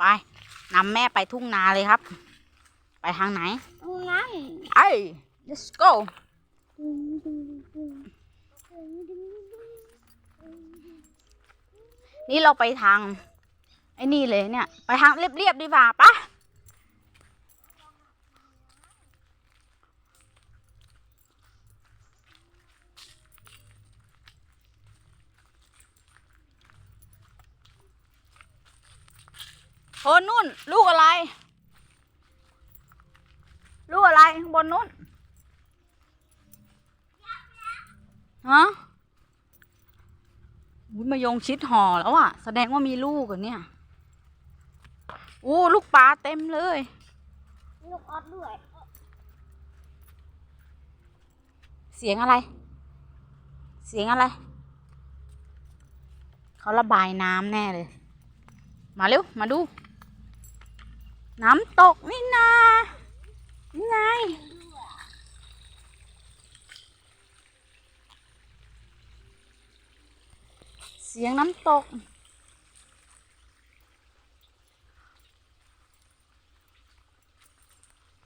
ไปนำแม่ไปทุ่งนาเลยครับ ไปทางไหนตรงนั้นไอ้ let's go นี่เราไปทางไอ้นี่เลยเนี่ย ไปทางเรียบๆดีกว่าปะ โคนนู่น ลูกอะไร ลูกอะไรข้างบนนู้นฮะอุ๊ยมายงชิดห่อแล้วอะแสดงว่ามีลูกเหรอเนี่ยโอ้ลูกปลาเต็มเลย ลูกออดด้วย เสียงอะไร เสียงอะไร เขาระบายน้ำแน่เลย มาเร็ว มาดู น้ำตกนี่นานี่ไงเสียงน้ำตก